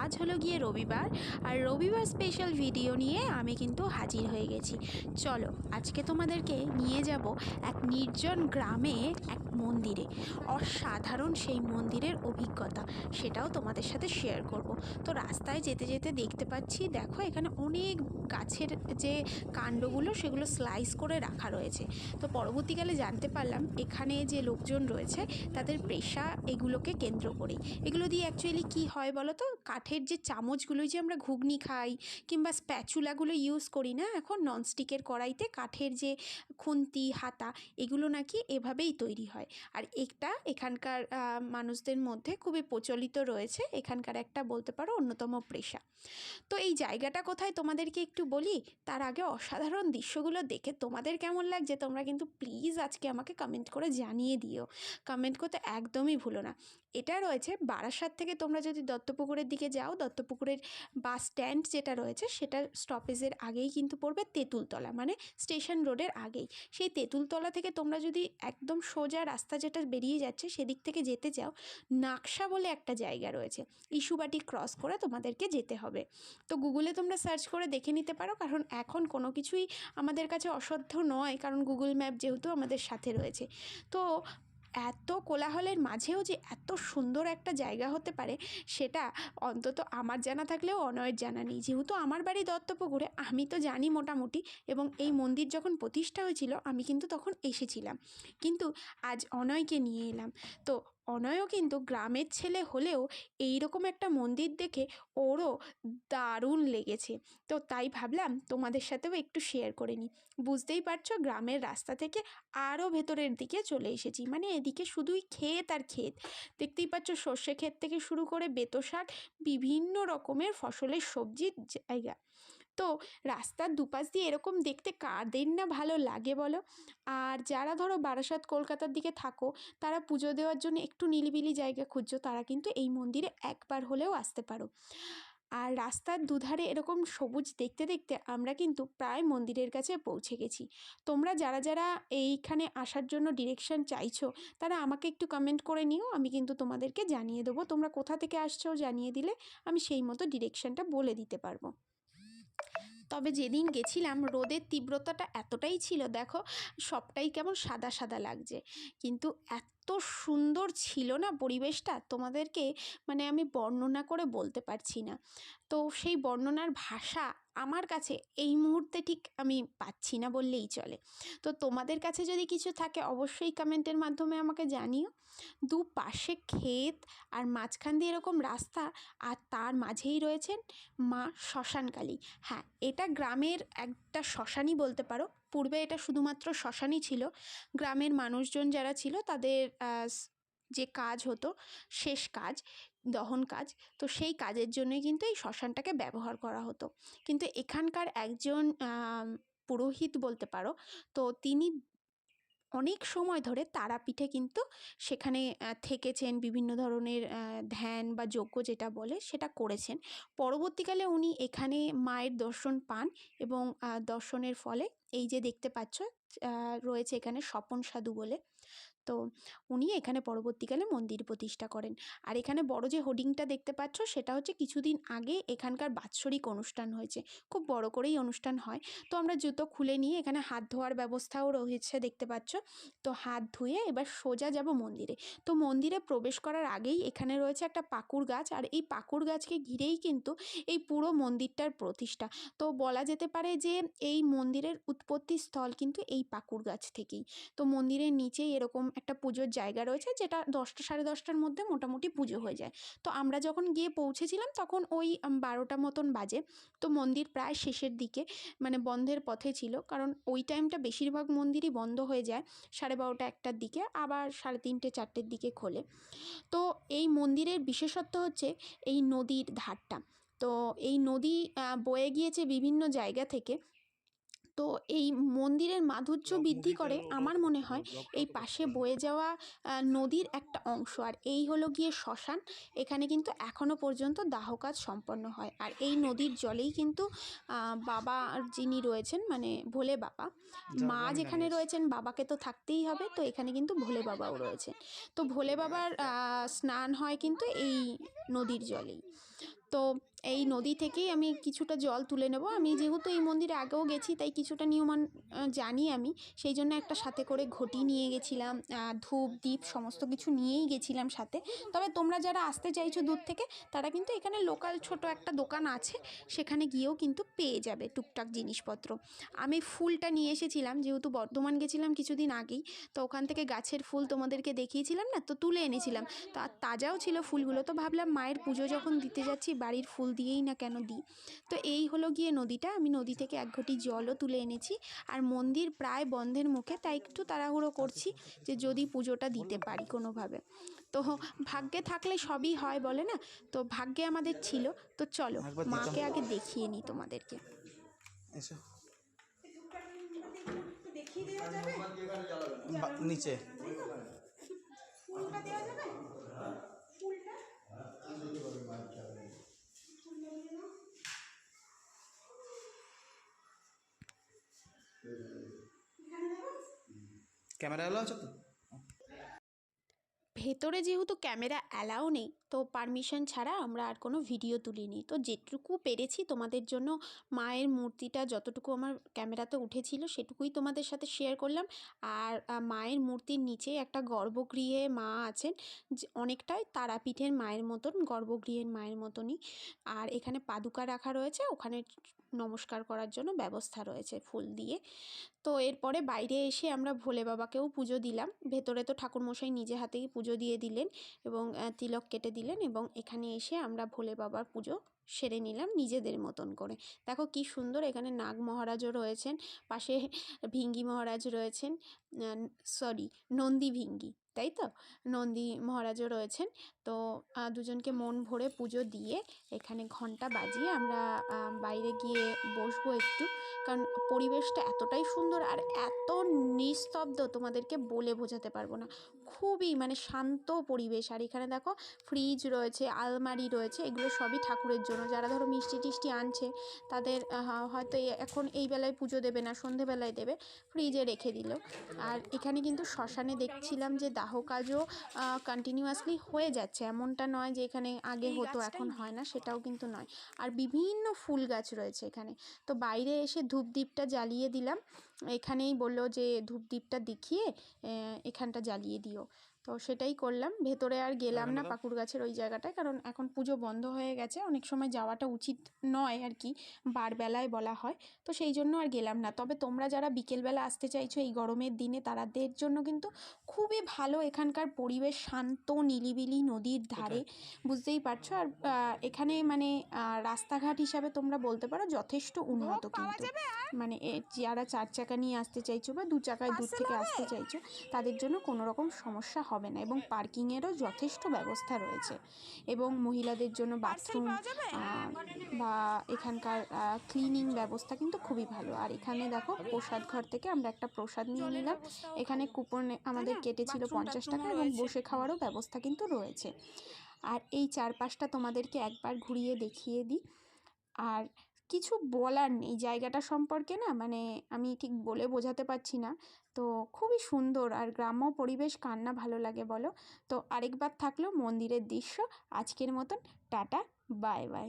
আজ হলো গিয়ে রবিবার, আর রবিবার স্পেশাল ভিডিও নিয়ে আমি কিন্তু হাজির হয়ে গেছি। চলো, আজকে তোমাদেরকে নিয়ে যাব এক নির্জন গ্রামে এক মন্দিরে। অসাধারণ সেই মন্দিরের অভিজ্ঞতা, সেটাও তোমাদের সাথে শেয়ার করব। তো রাস্তায় যেতে যেতে দেখতে পাচ্ছি, দেখো এখানে অনেক গাছের যে কাণ্ডগুলো, সেগুলো স্লাইস করে রাখা রয়েছে। তো পরবর্তীকালে জানতে পারলাম, এখানে যে লোকজন রয়েছে, তাদের পেশা এগুলোকে কেন্দ্র করেই। এগুলো দিয়ে অ্যাকচুয়ালি কী হয় বলো তো কাঠের যে চামচগুলো যে আমরা ঘুগনি খাই কিংবা স্প্যাচুলাগুলো ইউজ করি না এখন? ননস্টিকের কড়াইতে কাঠের যে খুন্তি, হাতা, এগুলো নাকি এভাবেই তৈরি হয়। আর একটা এখানকার মানুষদের মধ্যে খুবই প্রচলিত রয়েছে, এখানকার একটা বলতে পারো অন্যতম পেশা। তো এই জায়গাটা কোথায় তোমাদেরকে একটু বলি? তার আগে অসাধারণ দৃশ্যগুলো দেখে তোমাদের কেমন লাগছে? তোমরা কিন্তু প্লিজ আজকে আমাকে কমেন্ট করে জানিয়ে দিও। কমেন্ট করতে একদমই ভুলো না। এটা রয়েছে বারাসাত থেকে তোমরা যদি দত্তপুকুরের দিকে যাও, দত্তপুকুরের বাস স্ট্যান্ড যেটা রয়েছে সেটা স্টপেজের আগেই কিন্তু পড়বে তেঁতুলতলা মানে স্টেশন রোডের আগেই। সেই তেঁতুলতলা থেকে তোমরা যদি একদম সোজা রাস্তা যেটা বেরিয়ে যাচ্ছে, সেদিক থেকে যেতে চাও, নাকশা বলে একটা জায়গা রয়েছে, ইস্যুবাটি ক্রস করে তোমাদেরকে যেতে হবে। তো গুগলে তোমরা সার্চ করে দেখে নিতে পারো, কারণ এখন কোনো কিছুই আমাদের কাছে অসাধ্য নয়, কারণ গুগল ম্যাপ যেহেতু আমাদের সাথে রয়েছে। তো এত কোলাহলের মাঝেও যে এত সুন্দর একটা জায়গা হতে পারে, সেটা অন্তত আমার জানা থাকলেও অনয়ের জানা নেই। যেহেতু আমার বাড়ি দত্তপুকুরে, আমি তো জানি মোটামুটি এবং এই মন্দির যখন প্রতিষ্ঠা হয়েছিল, আমি কিন্তু তখন এসেছিলাম। কিন্তু আজ অনয়কে নিয়ে এলাম। তো অনয়ও কিন্তু গ্রামের ছেলে হলেও এই রকম একটা মন্দির দেখে ওরও দারুণ লেগেছে। তো তাই ভাবলাম তোমাদের সাথেও একটু শেয়ার করে নিই। বুঝতেই পারছ গ্রামের রাস্তা থেকে আরও ভেতরের দিকে চলে এসেছি। মানে এদিকে শুধুই ক্ষেত আর ক্ষেত। দেখতেই পাচ্ছ সর্ষে ক্ষেত থেকে শুরু করে বেতো শাক বিভিন্ন রকমের ফসলের সবজির জায়গা। তো রাস্তার দুপাশ দিয়ে এরকম দেখতে কাদের না ভালো লাগে বলো? আর যারা ধরো বারাসাত, কলকাতার দিকে থাকো, তারা পুজো দেওয়ার জন্য একটু নিলিবিলি জায়গা খুঁজছো, তারা কিন্তু এই মন্দিরে একবার হলেও আসতে পারো। আর রাস্তার দুধারে এরকম সবুজ দেখতে দেখতে আমরা কিন্তু প্রায় মন্দিরের কাছে পৌঁছে গেছি। তোমরা যারা যারা এইখানে আসার জন্য ডিরেকশন চাইছো, তারা আমাকে একটু কমেন্ট করে নিও, আমি কিন্তু তোমাদেরকে জানিয়ে দেবো। তোমরা কোথা থেকে আসছো জানিয়ে দিলে আমি সেই মতো ডিরেকশনটা বলে দিতে পারব। তবে যেদিন গেছিলাম, রোদের তীব্রতাটা এতটাই ছিল, দেখো, সবটাই কেমন সাদা সাদা লাগছে। কিন্তু এত সুন্দর ছিল না পরিবেশটা, তোমাদেরকে মানে আমি বর্ণনা করে বলতে পারছি না। তো সেই বর্ণনার ভাষা আমার কাছে এই মুহূর্তে ঠিক আমি পাচ্ছি না বললেই চলে। তো তোমাদের কাছে যদি কিছু থাকে অবশ্যই কমেন্টের মাধ্যমে আমাকে জানিও। দু পাশে ক্ষেত আর মাঝখান দিয়ে এরকম রাস্তা আর তার মাঝেই রয়েছেন মা শ্মশানকালী হ্যাঁ এটা গ্রামের একটা শ্মশানই বলতে পারো। পূর্বে এটা শুধুমাত্র শ্মশানই ছিল। গ্রামের মানুষজন যারা ছিল তাদের যে কাজ হতো, শেষ কাজ। দহন কাজ। তো সেই কাজের জন্যই কিন্তু এই শ্মশানটাকে ব্যবহার করা হতো। কিন্তু এখানকার একজন পুরোহিত বলতে পারো, তো তিনি অনেক সময় ধরে তারাপীঠে কিন্তু সেখানে থেকেছেন, বিভিন্ন ধরনের ধ্যান বা যজ্ঞ যেটা বলে সেটা করেছেন। পরবর্তীকালে উনি এখানে মায়ের দর্শন পান এবং দর্শনের ফলে এই যে দেখতে পাচ্ছ রয়েছে এখানে স্বপন সাধু বলে। তো উনি এখানে পরবর্তীকালে মন্দির প্রতিষ্ঠা করেন। আর এখানে বড় যে হোর্ডিংটা দেখতে পাচ্ছ, সেটা হচ্ছে কিছুদিন আগে এখানকার বাৎসরিক অনুষ্ঠান হয়েছে। খুব বড় করেই অনুষ্ঠান হয়। তো আমরা জুতো খুলে নিয়ে এখানে হাত ধোয়ার ব্যবস্থাও রয়েছে দেখতে পাচ্ছ। তো হাত ধুয়ে এবার সোজা যাব মন্দিরে। তো মন্দিরে প্রবেশ করার আগেই এখানে রয়েছে একটা পাকুর গাছ। আর এই পাকুর গাছকে ঘিরেই কিন্তু এই পুরো মন্দিরটার প্রতিষ্ঠা। তো বলা যেতে পারে যে এই মন্দিরের উৎপত্তি স্থল কিন্তু এই পাকুর গাছ থেকেই। তো মন্দিরের নিচেই এরকম একটা পুজোর জায়গা রয়েছে, যেটা দশটা সাড়ে দশটার মধ্যে মোটামুটি পুজো হয়ে যায়। তো আমরা যখন গিয়ে পৌঁছেছিলাম তখন ওই বারোটা মতন বাজে। তো মন্দির প্রায় শেষের দিকে মানে বন্ধের পথে ছিল। কারণ ওই টাইমটা বেশিরভাগ মন্দিরই বন্ধ হয়ে যায় সাড়ে বারোটা একটার দিকে, আবার সাড়ে তিনটে চারটের দিকে খোলে। তো এই মন্দিরের বিশেষত্ব হচ্ছে এই নদীর ধারটা। তো এই নদী বয়ে গিয়েছে বিভিন্ন জায়গা থেকে। তো এই মন্দিরের মাধুর্য বৃদ্ধি করে আমার মনে হয় এই পাশে বয়ে যাওয়া নদীর একটা অংশ। আর এই হলো গিয়ে শ্মশান। এখানে কিন্তু এখনও পর্যন্ত দাহ কাজ সম্পন্ন হয়। আর এই নদীর জলেই কিন্তু বাবা যিনি রয়েছেন মানে ভোলে বাবা মা যেখানে রয়েছেন বাবাকে তো থাকতেই হবে। তো এখানে কিন্তু ভোলে বাবাও রয়েছেন। তো ভোলে বাবার স্নান হয় কিন্তু এই নদীর জলেই। তো এই নদী থেকেই আমি কিছুটা জল তুলে নেব। আমি যেহেতু এই মন্দিরে আগেও গেছি, তাই কিছুটা নিয়মান জানি আমি। সেই জন্য একটা সাথে করে ঘটি নিয়ে গেছিলাম ধূপ দ্বীপ সমস্ত কিছু নিয়েই গেছিলাম সাথে। তবে তোমরা যারা আসতে চাইছো দূর থেকে, তারা কিন্তু এখানে লোকাল ছোট একটা দোকান আছে, সেখানে গিয়েও কিন্তু পেয়ে যাবে টুকটাক জিনিসপত্র। আমি ফুলটা নিয়ে এসেছিলাম, যেহেতু বর্ধমান গেছিলাম কিছুদিন আগেই, তো ওখান থেকে গাছের ফুল তোমাদেরকে দেখিয়েছিলাম না, তো তুলে এনেছিলাম। তো আর তাজাও ছিল ফুলগুলো, তো ভাবলাম মায়ের পুজো যখন দিতে যাচ্ছি বাড়ির ফুল দিয়েই না কেন দিই। তো এই হলো গিয়ে নদীটা। আমি নদী থেকে এক ঘটি জলও তুলে এনেছি। আর মন্দির প্রায় বন্ধের মুখে তাই একটু তাড়াহুড়ো করছি যে যদি পুজোটা দিতে পারি কোনোভাবে। তো ভাগ্যে থাকলে সবই হয় বলে না? তো ভাগ্যে আমাদের ছিল। তো চলো মাকে আগে দেখিয়ে নিই তোমাদেরকে। এসো। বা- নিচে। ক্যামেরা আছে তো? ভেতরে যেহেতু ক্যামেরা অ্যালাউ নেই, তো পারমিশন ছাড়া আমরা আর কোনো ভিডিও তুলিনি। তো যেটুকু পেরেছি তোমাদের জন্য, মায়ের মূর্তিটা যতটুকু আমার ক্যামেরাতে উঠেছিল, সেটুকুই তোমাদের সাথে শেয়ার করলাম। আর মায়ের মূর্তির নিচে একটা গর্ভগৃহে মা আছেন অনেকটাই তারাপীঠের মায়ের মতন, গর্ভগৃহের মায়ের মতনই। আর এখানে পাদুকা রাখা রয়েছে, ওখানে নমস্কার করার জন্য ব্যবস্থা রয়েছে ফুল দিয়ে। তো এরপরে বাইরে এসে আমরা ভোলে বাবাকেও পুজো দিলাম। ভেতরে তো ঠাকুরমশাই নিজে হাতেই পুজো দিয়ে দিলেন এবং তিলক কেটে দিলেন এবং এখানে এসে আমরা ভোলে বাবার পুজো সেরে নিলাম নিজেদের মতন করে। দেখো কি সুন্দর এখানে নাগ মহারাজও রয়েছেন, পাশে ভিঙ্গি মহারাজ রয়েছেন সরি নন্দী ভিঙ্গি, তাই তো? নন্দী মহারাজও রয়েছেন। তো দুজনকে মন ভরে পুজো দিয়ে এখানে ঘণ্টা বাজিয়ে আমরা বাইরে গিয়ে বসবো একটু। কারণ পরিবেশটা এতটাই সুন্দর আর এত নিস্তব্ধ তোমাদেরকে বলে বোঝাতে পারব না। খুবই মানে শান্ত পরিবেশ। আর এখানে দেখো ফ্রিজ রয়েছে আলমারি রয়েছে এগুলো সবই ঠাকুরের জন্য। যারা ধরো মিষ্টি টিষ্টি আনছে তাদের হয়তো এখন এই বেলায় পুজো দেবে না সন্ধেবেলায় দেবে ফ্রিজে রেখে দিল। আর এখানে কিন্তু শ্মশানে দেখছিলাম যে দাহ কাজও কন্টিনিউয়াসলি হয়ে যাচ্ছে। এমনটা নয় যে এখানে আগে হতো এখন হয় না সেটাও কিন্তু নয়। আর বিভিন্ন ফুল গাছ রয়েছে এখানে। তো বাইরে এসে ধূপদীপটা জ্বালিয়ে দিলাম। এখানেই বলল যে ধূপদীপটা দেখিয়ে এখানটা জ্বালিয়ে দিও। তো সেটাই করলাম। ভেতরে আর গেলাম না পাকুড় গাছের ওই জায়গাটায়। কারণ এখন পুজো বন্ধ হয়ে গেছে। অনেক সময় যাওয়াটা উচিত নয় আর কি বারবেলায় বলা হয়। তো সেই জন্য আর গেলাম না। তবে তোমরা যারা বিকেলবেলা আসতে চাইছো এই গরমের দিনে তারাদের জন্য কিন্তু খুবই ভালো এখানকার পরিবেশ শান্ত নিলিবিলি নদীর ধারে। বুঝতেই পারছ? আর এখানে মানে রাস্তাঘাট হিসাবে তোমরা বলতে পারো যথেষ্ট উন্নত কিন্তু। মানে যারা চার চাকা নিয়ে আসতে চাইছো বা দু চাকায় দূর থেকে আসতে চাইছো তাদের জন্য কোনো রকম সমস্যা হবে না এবং পার্কিংয়েরও যথেষ্ট ব্যবস্থা রয়েছে। এবং মহিলাদের জন্য বাথরুম বা এখানকার ক্লিনিং ব্যবস্থা কিন্তু খুবই ভালো। আর এখানে দেখো প্রসাদ ঘর থেকে আমরা একটা প্রসাদ নিয়ে নিলাম। এখানে কুপন আমাদের কেটেছিল পঞ্চাশ টাকা এবং বসে খাওয়ারও ব্যবস্থা কিন্তু রয়েছে। আর এই চারপাশটা তোমাদেরকে একবার ঘুরিয়ে দেখিয়ে দিই। আর কিছু বলার নেই। জায়গাটা সম্পর্কে না মানে আমি ঠিক বলে বোঝাতে পারছি না। তো খুবই সুন্দর আর গ্রাম্য পরিবেশ কার না ভালো লাগে বলো। তো আরেকবার থাকল মন্দিরের দৃশ্য। আজকের মতন টাটা, বাই বাই।